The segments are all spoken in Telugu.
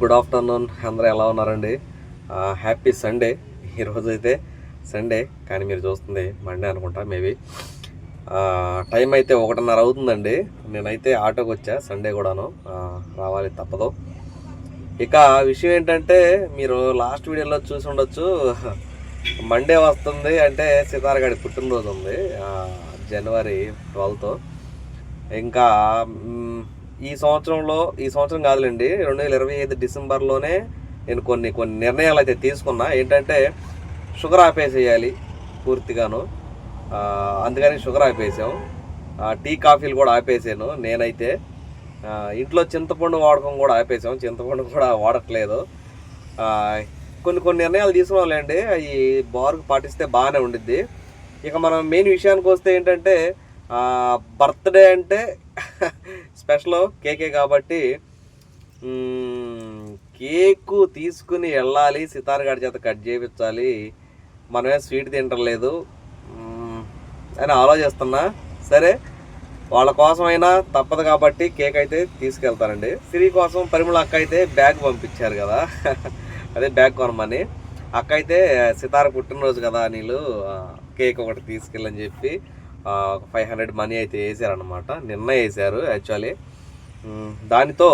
Good afternoon. అందరూ ఎలా ఉన్నారండి? Happy Sunday. ఈరోజు అయితే సండే కానీ మీరు చూస్తుంది మండే అనుకుంటా మేబీ. టైం అయితే ఒకటిన్నర అవుతుందండి. నేనైతే ఆటోకి వచ్చా సండే కూడాను. రావాలి తప్పదు. ఇక విషయం ఏంటంటే మీరు లాస్ట్ వీడియోలో చూసి ఉండొచ్చు. మండే వస్తుంది అంటే సితారగాడి పుట్టినరోజు ఉంది. జనవరి ట్వెల్త్ ఇంకా ఈ సంవత్సరంలో ఈ సంవత్సరం కాదులేండి రెండు వేల ఇరవై ఐదు డిసెంబర్లోనే నేను కొన్ని కొన్ని నిర్ణయాలు అయితే తీసుకున్నా. ఏంటంటే షుగర్ ఆపేసేయాలి పూర్తిగాను. అందుకని షుగర్ ఆపేసాం. టీ కాఫీలు కూడా ఆపేసాను నేనైతే. ఇంట్లో చింతపండు వాడకం కూడా ఆపేసాం. చింతపండు కూడా వాడట్లేదు. కొన్ని కొన్ని నిర్ణయాలు తీసుకున్నాంలేండి. అవి బారుకు పాటిస్తే బాగానే ఉండిద్ది. ఇక మనం మెయిన్ విషయానికి వస్తే ఏంటంటే బర్త్డే అంటే స్పెషల్ కేకే కాబట్టి కేకు తీసుకుని వెళ్ళాలి సితారగాడి చేత కట్ చేయించాలి. మనమే స్వీట్ తింటలేదు. అని ఆలోచిస్తున్నా. సరే వాళ్ళ కోసమైనా తప్పదు కాబట్టి కేక్ అయితే తీసుకెళ్తానండి. సిరి కోసం పరిమళ అక్క అయితే బ్యాగ్ పంపించారు కదా. అదే బ్యాగ్ కొనమని. అక్క అయితే సితార పుట్టినరోజు కదా నీళ్ళు కేక్ ఒకటి తీసుకెళ్ళని చెప్పి ఫైవ్ హండ్రెడ్ మనీ అయితే వేసారనమాట నిన్న వేసారు యాక్చువల్లీ దానితో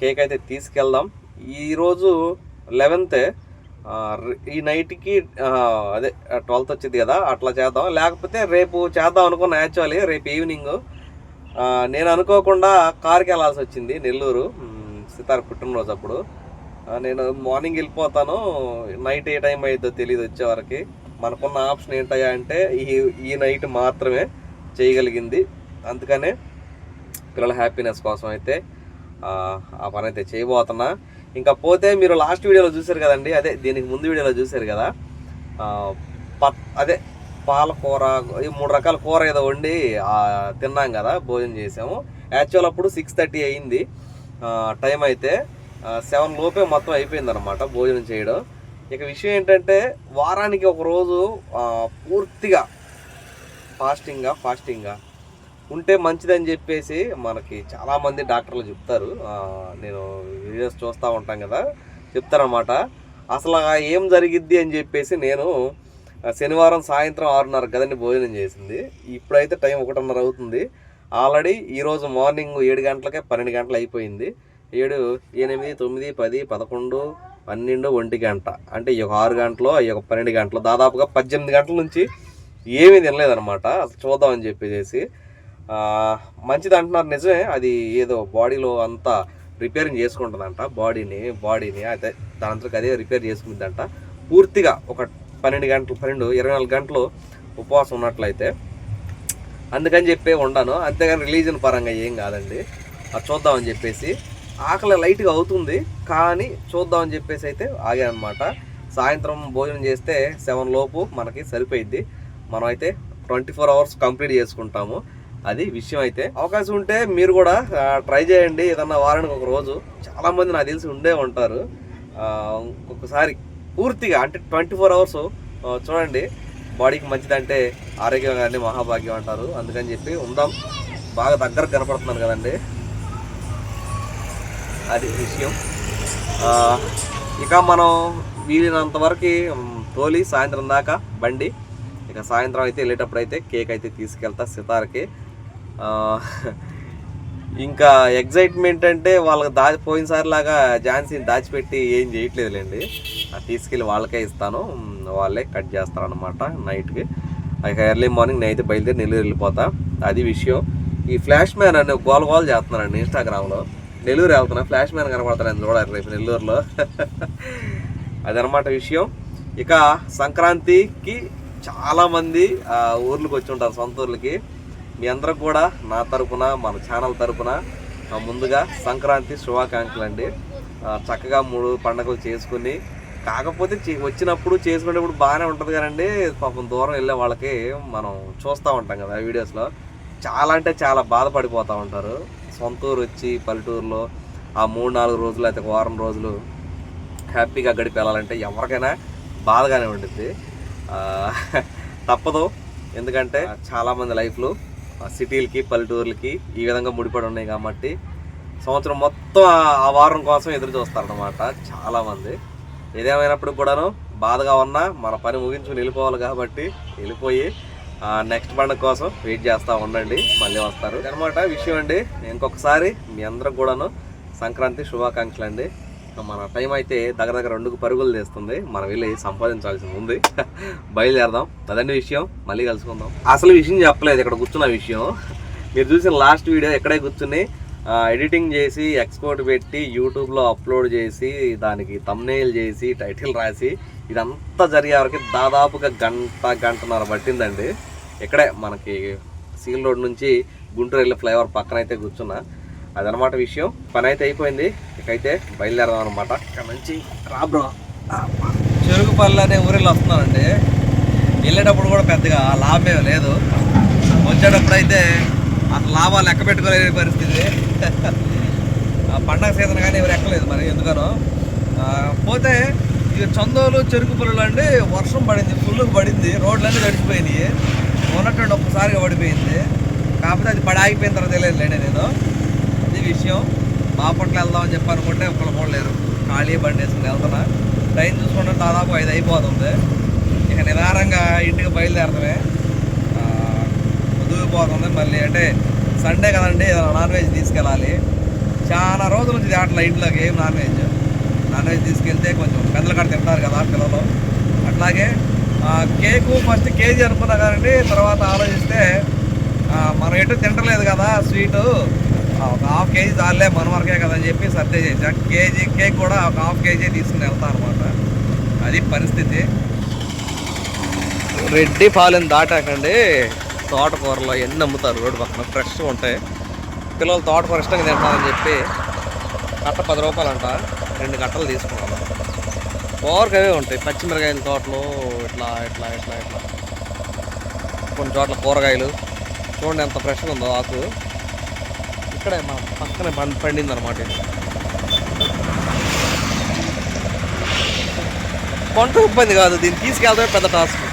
కేక్ అయితే తీసుకెళ్దాం. ఈరోజు లెవెన్త్ ఈ నైట్కి అదే ట్వెల్త్ వచ్చింది కదా అట్లా చేద్దాం. లేకపోతే రేపు చేద్దాం అనుకున్నా యాక్చువల్లీ రేపు ఈవినింగ్ నేను అనుకోకుండా కార్కి వెళ్ళాల్సి వచ్చింది నెల్లూరు. సితార్ పుట్టినరోజు అప్పుడు. నేను మార్నింగ్ వెళ్ళిపోతాను. నైట్ ఏ టైం అయిద్దో తెలియదు వచ్చేవరకు మనకున్న ఆప్షన్ ఏంటయ్యా అంటే ఈ ఈ నైట్ మాత్రమే చేయగలిగింది. అందుకనే పిల్లల హ్యాపీనెస్ కోసం అయితే ఆ, పని అయితే చేయబోతున్నా. ఇంకా పోతే మీరు లాస్ట్ వీడియోలో చూశారు కదండి అదే దీనికి ముందు వీడియోలో చూశారు కదా. పత్ అదే పాలకూర ఈ మూడు రకాల కూర ఏదో వండి తిన్నాం కదా భోజనం చేసాము. యాక్చువల్ అప్పుడు సిక్స్ థర్టీ అయింది. టైం అయితే సెవెన్ లోపే మొత్తం అయిపోయింది అనమాట భోజనం చేయడం. ఇక విషయం ఏంటంటే వారానికి ఒక రోజు పూర్తిగా ఫాస్టింగ్గా ఫాస్టింగ్గా ఉంటే మంచిదని చెప్పేసి మనకి చాలామంది డాక్టర్లు చెప్తారు. నేను వీడియోస్ చూస్తూ ఉంటాం కదా చెప్తారన్నమాట. అసలు ఏం జరిగిద్ది అని చెప్పేసి నేను శనివారం సాయంత్రం ఆరున్నర గదని భోజనం చేసింది. ఇప్పుడైతే టైం ఒకటిన్నర అవుతుంది. ఆల్రెడీ ఈరోజు మార్నింగ్ ఏడు గంటలకే పన్నెండు గంటలు అయిపోయింది. ఏడు ఎనిమిది తొమ్మిది పది పదకొండు పన్నెండు ఒంటి గంట. అంటే ఈ ఒక ఆరు గంటలు ఈ ఒక పన్నెండు గంటలు దాదాపుగా పద్దెనిమిది గంటల నుంచి ఏమీ తినలేదన్నమాట. అసలు చూద్దామని చెప్పేసి మంచిది అంటున్నారు నిజమే. అది ఏదో బాడీలో అంతా రిపేరింగ్ చేసుకుంటుందంట. బాడీని బాడీని అయితే దాంతో అదే రిపేర్ చేసుకుందంట పూర్తిగా ఒక పన్నెండు గంటలు పన్నెండు ఇరవై నాలుగు గంటలు ఉపవాసం ఉన్నట్లయితే అందుకని చెప్పి ఉండాను. అంతేగాని రిలీజన్ పరంగా ఏం కాదండి. అది చూద్దామని చెప్పేసి. ఆకలి లైట్గా అవుతుంది. కానీ చూద్దామని చెప్పేసి అయితే ఆగానమాట. సాయంత్రం భోజనం చేస్తే సెవెన్ లోపు మనకి సరిపోయిద్ది. మనం అయితే ట్వంటీ ఫోర్ అవర్స్ కంప్లీట్ చేసుకుంటాము. అది విషయం అయితే. అవకాశం ఉంటే మీరు కూడా ట్రై చేయండి. ఏదన్నా వారానికి ఒక రోజు. చాలామంది నాకు తెలిసి ఉండే ఉంటారు. ఒక్కొక్కసారి పూర్తిగా అంటే ట్వంటీ ఫోర్ అవర్స్ చూడండి. బాడీకి మంచిదంటే ఆరోగ్యం కానీ మహాభాగ్యం అంటారు. అందుకని చెప్పి ఉందాం. బాగా దగ్గర కనపడుతున్నాను కదండి. అది విషయం. ఇక మనం వీలైనంత వరకు తోలి సాయంత్రం దాకా బండి. ఇక సాయంత్రం అయితే వెళ్ళేటప్పుడు అయితే కేక్ అయితే తీసుకెళ్తా సితార్కి. ఇంకా ఎగ్జైట్మెంట్ అంటే వాళ్ళకి దాచి పోయినసారిలాగా ఝాన్సీని దాచిపెట్టి ఏం చేయట్లేదులేండి. తీసుకెళ్ళి వాళ్ళకే ఇస్తాను. వాళ్ళే కట్ చేస్తారనమాట నైట్కి. ఇక ఎర్లీ మార్నింగ్ నేను అయితే బయలుదేరి నెల్లూరు వెళ్ళిపోతా. అది విషయం. ఈ ఫ్లాష్ మ్యాన్ అనే గోల గోల్ చేస్తున్నానండి ఇన్స్టాగ్రామ్లో. నెల్లూరు వెళ్తున్నా. ఫ్లాష్ మ్యాన్ కనబడతాను చూడాలి రేపు నెల్లూరులో. అదనమాట విషయం. ఇక సంక్రాంతికి చాలామంది ఆ, ఊర్లకు వచ్చి ఉంటారు సొంత ఊర్లకి. మీ అందరూ కూడా నా తరపున మన ఛానల్ తరపున ముందుగా సంక్రాంతి శుభాకాంక్షలు అండి. చక్కగా మూడు పండుగలు చేసుకుని కాకపోతే వచ్చినప్పుడు చేసుకునేటప్పుడు బాగానే ఉంటుంది కదండి. పాపం దూరం వెళ్ళే వాళ్ళకి మనం చూస్తూ ఉంటాం కదా వీడియోస్లో. చాలా అంటే చాలా బాధపడిపోతూ ఉంటారు. సొంత ఊరు వచ్చి పల్లెటూరులో ఆ మూడు నాలుగు రోజులు అయితే ఒక వారం రోజులు హ్యాపీగా గడిపి వెళ్ళాలంటే ఎవరికైనా బాధగానే ఉంటుంది తప్పదు. ఎందుకంటే చాలామంది లైఫ్లు సిటీలకి పల్లెటూర్లకి ఈ విధంగా ముడిపడి ఉన్నాయి కాబట్టి సంవత్సరం మొత్తం ఆ- ఆ వారం కోసం ఎదురు చూస్తారనమాట చాలామంది ఏదేమైనప్పుడు కూడాను బాధగా ఉన్నా మన పని ముగించుకుని వెళ్ళిపోవాలి కాబట్టి వెళ్ళిపోయి నెక్స్ట్ పండుగ కోసం వెయిట్ చేస్తూ ఉండండి. మళ్ళీ వస్తారు. అనమాట విషయం అండి. ఇంకొకసారి మీ అందరికి కూడాను సంక్రాంతి శుభాకాంక్షలు అండి. మన టైం అయితే దగ్గర దగ్గర రెండుకు పరుగులు చేస్తుంది మనం వెళ్ళి సంపాదించాల్సింది ఉంది. బయలుదేరదాం. అదండి విషయం. మళ్ళీ కలుసుకుందాం. అసలు విషయం చెప్పలేదు. ఇక్కడ కూర్చున్న విషయం. మీరు చూసిన లాస్ట్ వీడియో ఎక్కడే కూర్చుని ఎడిటింగ్ చేసి ఎక్స్పోర్ట్ పెట్టి యూట్యూబ్లో అప్లోడ్ చేసి దానికి తమ్నేల్ చేసి టైటిల్ రాసి ఇదంతా జరిగే వరకు దాదాపుగా గంట గంటన్నర పట్టిందండి. ఇక్కడే మనకి సీల్ రోడ్ నుంచి గుంటూరు వెళ్ళే ఫ్లైఓవర్ పక్కన అయితే కూర్చున్నా. అదనమాట విషయం. పని అయితే అయిపోయింది. ఇకైతే బయలుదేరదాం అనమాట ఇక్కడ నుంచి రాబ్రో చెరుకుపల్లి అనే ఊరిలో వస్తున్నానండి. వెళ్ళేటప్పుడు కూడా పెద్దగా లాభం లేదు. వచ్చేటప్పుడు అయితే అసలు లాభాలు లెక్క పెట్టుకోలేని పరిస్థితి. పండగ సీజన్ కానీ ఎవరు ఎక్కలేదు మరి ఎందుకనో. పోతే ఇక చందోలు చెరుకు పుల్లలు అంటే వర్షం పడింది పుల్లుకు పడింది రోడ్లన్నీ తడిచిపోయినాయి ఉన్నట్టుండి ఒక్కసారిగా పడిపోయింది. కాకపోతే అది పడి ఆగిపోయిన తర్వాత తెలియదులేండి నేను. అది విషయం. బాపట్ల వెళ్దామని చెప్పి అనుకుంటే ఒక్కళ్ళు కూడా లేరు. ఖాళీ బండి వేసుకుని వెళ్తున్నా. ట్రైన్ చూసుకుంటే దాదాపు ఐదు అయిపోతుంది. ఇక నిదానంగా ఇంటికి బయలుదేరడమే పోతుంది మళ్ళీ అంటే సండే కదండి నాన్ వెజ్ తీసుకెళ్ళాలి. చాలా రోజుల నుంచి అట్లా ఇంట్లోకి ఏం నాన్ వెజ్ నాన్ వెజ్ తీసుకెళ్తే కొంచెం పెద్దలు కాడ తింటారు కదా పిల్లలు. అట్లాగే ఆ, కేకు ఫస్ట్ కేజీ అనుకున్నా కానీ తర్వాత ఆలోచిస్తే మనం ఎటు తింటలేదు కదా స్వీటు. ఒక హాఫ్ కేజీ చాలే మన వరకే కదా అని చెప్పి సర్దే చేసా. కేజీ కేక్ కూడా ఒక హాఫ్ కేజీ తీసుకుని వెళ్తాను అనమాట అది పరిస్థితి. రెడ్డి పాలెం దాటాకండి. తోటకూరలో ఎన్ని అమ్ముతారు? రోడ్డు పక్కన ఫ్రెష్గా ఉంటాయి. పిల్లలు తోటకూర ఇష్టంగా తింటారని చెప్పి కట్ట పది రూపాయలు అంట రెండు కట్టలు తీసుకున్నాను కూరకు అవే ఉంటాయి. పచ్చిమిరకాయల తోటలు ఇట్లా ఇట్లా ఇట్లా ఇట్లా. కొన్ని చోట్ల కూరగాయలు. చూడండి ఎంత ఫ్రెష్గా ఉందో ఆకు. ఇక్కడే మా పక్కనే పండి పండింది అనమాట ఇది. కొంట ఇబ్బంది కాదు. దీన్ని తీసుకెళ్తే పెద్ద టాస్క్.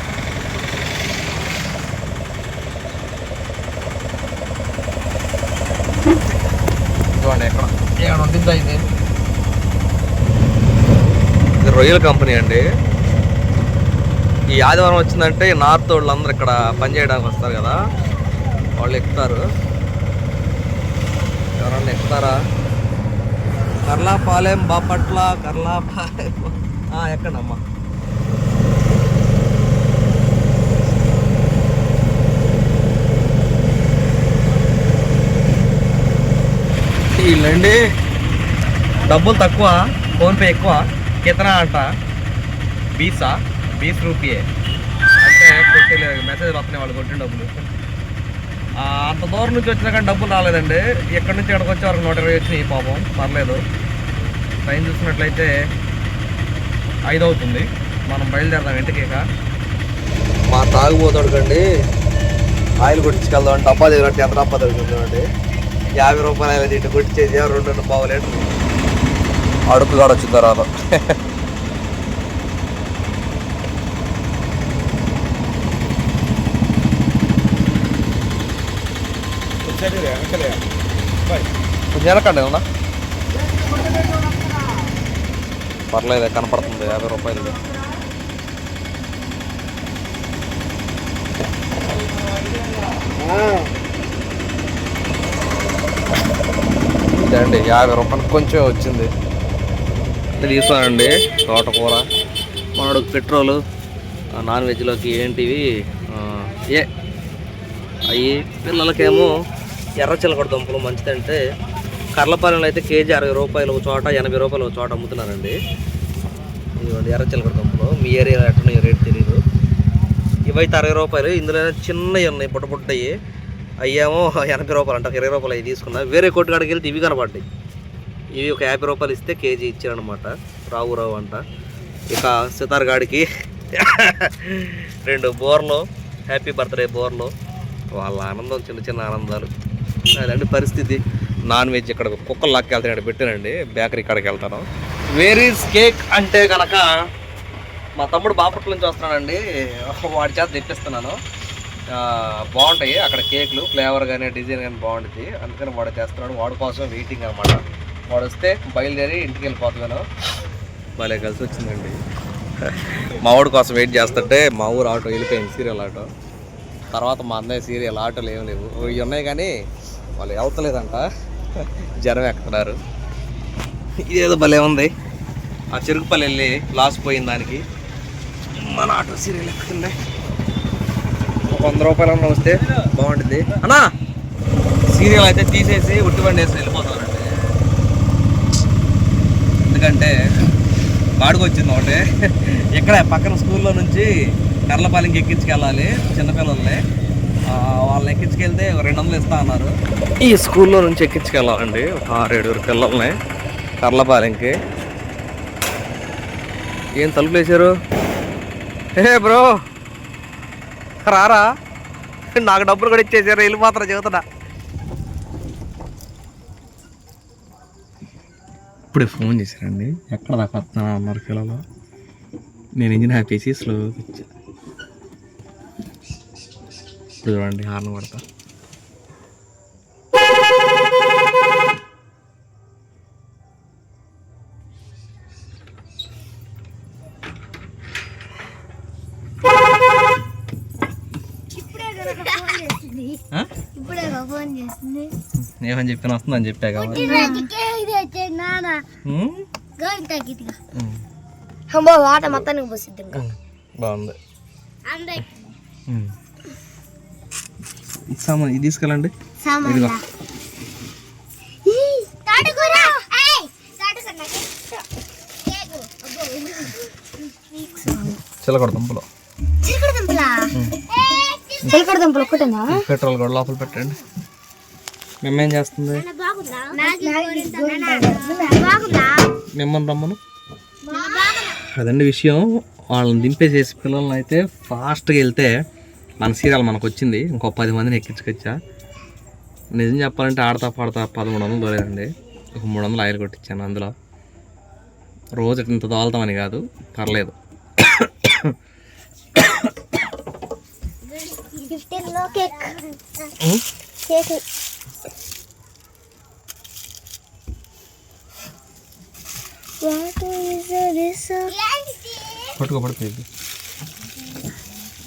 చూడండి ఎక్కడ ఎక్కడ ఉంటుందా ఇది? ఇది రొయ్యల కంపెనీ అండి. ఈ ఆదివారం వచ్చిందంటే నార్త్ వాళ్ళందరూ ఇక్కడ పని చేయడానికి వస్తారు కదా. వాళ్ళు ఎక్కుతారు. ఎవరన్నా ఎక్కుతారా? కర్లాపాలెం బాపట్ల కర్లాపాలెం. ఆ, ఎక్కండమ్మా. వీళ్ళండి డబ్బులు తక్కువ ఫోన్పే ఎక్కువ కితనా అంట. బీసా బీస్ రూపీయే. అంటే కొట్టి మెసేజ్ వస్తున్నాయి వాళ్ళు కొట్టిన డబ్బులు. అంత దూరం నుంచి వచ్చినా కానీ డబ్బులు రాలేదండి. ఎక్కడి నుంచి ఇక్కడికి వచ్చే వరకు నూట ఇరవై వచ్చినాయి పాపం. పర్లేదు. టైం చూసినట్లయితే ఐదు అవుతుంది. మనం బయలుదేరదాం ఇంటికేక మా మా తాగుబోతాడుకండి ఆయిల్ కొట్టించుకెళ్దాం. అంటే డబ్బా దగ్గర ఎంత డబ్బా దొరుకుతుందండి యాభై రూపాయలు తిండి కొట్టించేది రెండు రెండు పావు లీటర్ అడుపు కాడ వచ్చిన తర్వాత కొంచెం వెనకండి ఏమన్నా పర్లేదు కనపడుతుంది యాభై రూపాయలు ఇదే అండి. యాభై రూపాయలు కొంచెం వచ్చింది. తీసానండి తోటకూర. మనడు పెట్రోలు నాన్ వెజ్లోకి ఏంటివి ఏ అవి పిల్లలకేమో ఎర్ర చిలకడ దుంపలు మంచిదంటే కర్లపాలెంలో అయితే కేజీ అరవై రూపాయలు ఒక చోట ఎనభై రూపాయలు ఒక చోట అమ్ముతున్నారండి. ఇదిగోండి ఎర్ర చిలకడ దుంపలు. మీ ఏరియాలో ఎట్లా రేట్ తెలియదు ఇవైతే అరవై రూపాయలు. ఇందులో చిన్నవి ఉన్నాయి పుట్టబుట్టయి అయ్యేమో ఎనభై రూపాయలు అంట ఇరవై రూపాయలు అవి తీసుకున్నా. వేరే కొట్టు కాడికి వెళ్తే ఇవి కనపడ్డాయి ఇవి ఒక యాభై రూపాయలు ఇస్తే కేజీ ఇచ్చారనమాట రావు రావు అంట. ఇక సితార్ గాడికి రెండు బోర్లు హ్యాపీ బర్త్డే బోర్లు. వాళ్ళ ఆనందం చిన్న చిన్న ఆనందాలు. అదండి పరిస్థితి. నాన్ వెజ్ ఇక్కడ కుక్కలు లాక్కి వెళ్తాను ఇక్కడ పెట్టానండి. బేకరీ కాడికి వెళ్తాను. వేరీస్ కేక్ అంటే కనుక మా తమ్ముడు బాపట్ల నుంచి వస్తున్నాడండి. వాడి చేత తెప్పిస్తున్నాను. బాగుంటాయి. అక్కడ కేకులు ఫ్లేవర్ కానీ డిజైన్ కానీ బాగుంటుంది అందుకని వాడు చేస్తున్నాడు. వాడి కోసం వెయిటింగ్ అనమాట వాడు వస్తే బయలుదేరి ఇంటికి వెళ్ళిపోతున్నాను భలే కలిసి వచ్చిందండి. మా వాడి కోసం వెయిట్ చేస్తుంటే మా ఊరు ఆటో వెళ్ళిపోయింది సీరియల్ ఆటో. తర్వాత మా అన్నయ్య సీరియల్ ఆటోలు ఏం లేవు. ఇవి ఉన్నాయి కానీ వాళ్ళు వెళ్తలేదంట. జనం ఎక్కుతున్నారు. ఇదేదో భలే ఉంది. ఆ చెరుకుపల్లి వెళ్ళి లాస్ పోయిన దానికి మన ఆటో సీరియల్ ఎక్కుతుంది. ఒక వంద రూపాయలన్నా వస్తే బాగుంటుంది. అన్నా సీరియల్ అయితే తీసేసి ఉట్టి బండి వేసి వెళ్ళిపోతానండి. ఎందుకంటే బాడుగు వచ్చింది ఒకటి. ఇక్కడ పక్కన స్కూల్లో నుంచి కర్లపాలెంకి ఎక్కించుకెళ్ళాలి చిన్నపిల్లల్ని. వాళ్ళు వాళ్ళని ఎక్కించుకెళ్తే ఒక రెండు వందలు ఇస్తా అన్నారు. ఈ స్కూల్లో నుంచి ఎక్కించుకెళ్ళాలండి ఒక ఆరు ఏడుగురు పిల్లల్ని కర్లపాలెంకి ఏం తలుపులు వేశారు ఏ బ్రో! రారా? నాకు డబ్బులు కూడా ఇచ్చేసారు వెళ్ళి మాత్రం చెబుతున్నా. ఇప్పుడే ఫోన్ చేశారండి ఎక్కడ దాకా వస్తున్నా అన్నారు పిల్లలు. నేను ఇంజిన్ ఆపేసి స్లో వచ్చా. ఇప్పుడు చూడండి హార్న్ పడతా ఏమని చెప్పిన వస్తుందని చెప్పా కాబట్టి. వాట మొత్తానికి పోసిద్ది బాగుంది. సామాన్ ఇది తీసుకెళ్ళండి. ఇదిగో. చిలకడ దుంపలు చిలకడ దుంపలా చిలకడ దుంపలు ఒకటేనా పెట్రోల్ కూడా లోపల పెట్టండి. మేమేం చేస్తుంది? బాగుందా? బాగుందా. మిమ్మల్ని రమ్మను. అదండి విషయం. వాళ్ళని దింపేసేసి పిల్లల్ని అయితే ఫాస్ట్గా వెళ్తే మన సీరియల్ మనకు వచ్చింది ఇంకో పది మందిని ఎక్కించుకొచ్చా. నిజం చెప్పాలంటే ఆడతా పాడతా పదమూడు వందలు దొరేదండి ఒక మూడు వందలు ఆయిల్ కొట్టించాను అందులో. రోజు ఇంత దోలుతామని కాదు పర్లేదు. కేక్ పట్టుకో పడుతుంది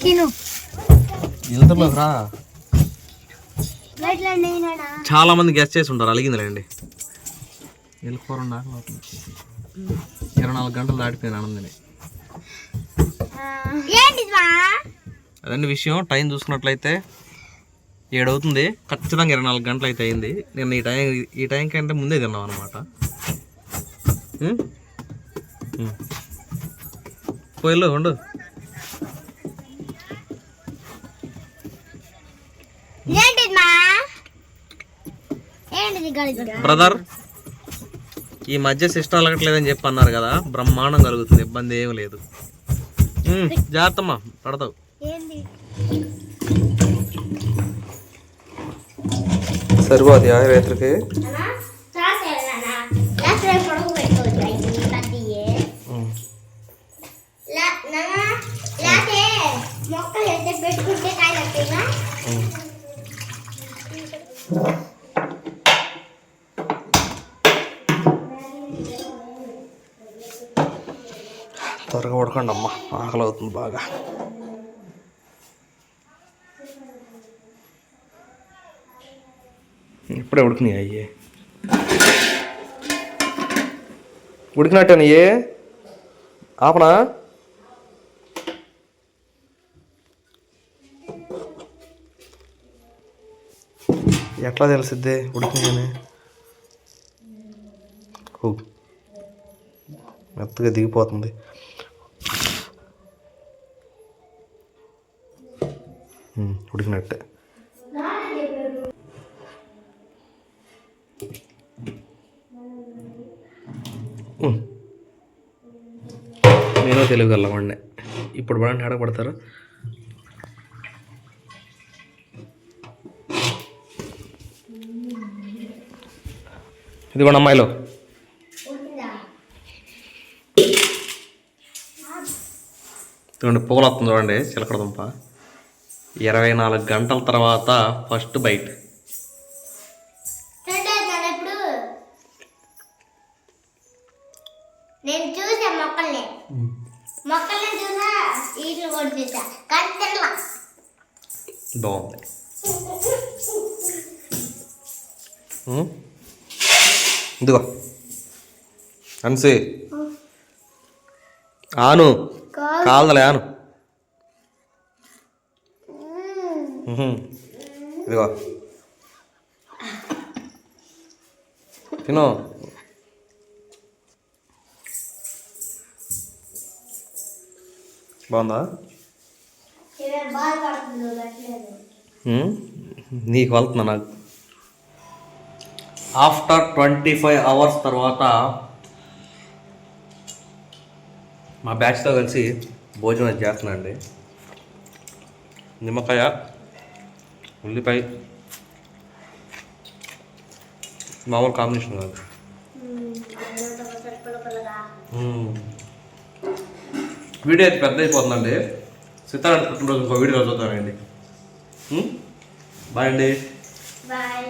తిను. వెళ్తుర్లోకి రా. చాలా మంది గెస్ట్ చేసి ఉంటారు అలిగిందిలేండి. వెళ్ళిపోరండా ఇరవై నాలుగు గంటలు దాటిపోయింది ఆనందని. అదండి విషయం టైం చూసుకున్నట్లయితే ఏడవుతుంది. ఖచ్చితంగా ఇరవై నాలుగు గంటలు అయితే అయింది. నేను ఈ టైం ఈ టైం కంటే ముందే తిన్నాం అనమాట పోయిలో ఉండు. బ్రదర్ ఈ మధ్య సిస్టమ్ అలగట్లేదని చెప్పి అన్నారు కదా. బ్రహ్మాండం కలుగుతుంది. ఇబ్బంది ఏం లేదు. జాగ్రత్తమ్మా. పడతావు. కాయలు వస్తాయిగా త్వరగా పడుకోండి అమ్మ ఆకలి అవుతుంది బాగా ఇప్పుడే ఉడికినాయి అయ్యే? ఉడికినట్టే ఏ ఆపనా? ఎట్లా తెలిసిద్ది ఉడికినాయని మెత్తగా దిగిపోతుంది. ఉడికినట్టే. నేను వాడిని ఇప్పుడు పడండి ఆడ పడతారు ఇదిగోండి అమ్మాయిలో. చూడండి పూలు వస్తుంది చూడండి చిలకడ దుంప. ఇరవై నాలుగు గంటల తర్వాత ఫస్ట్ బైట్. బాగుంది ఉమ్. ఇదిగో. అన్సి. ఆను. కాలదలే ఆను. ఉహుం. ఇదిగో. తిను. బాగుందా? నీకు వెళ్తున్నా నాకు. ఆఫ్టర్ ట్వంటీ ఫైవ్ అవర్స్ తర్వాత మా బ్యాచ్తో కలిసి భోజనం చేస్తున్నాండి నిమ్మకాయ ఉల్లిపాయ మామూలు కాంబినేషన్ కాదు. వీడియో అయితే పెద్ద అయిపోతుందండి సీతారాడు పుట్టినరోజు ఇంకో వీడియో చూద్దామండి మ్మ్? బాయ్ అండి. బాయ్.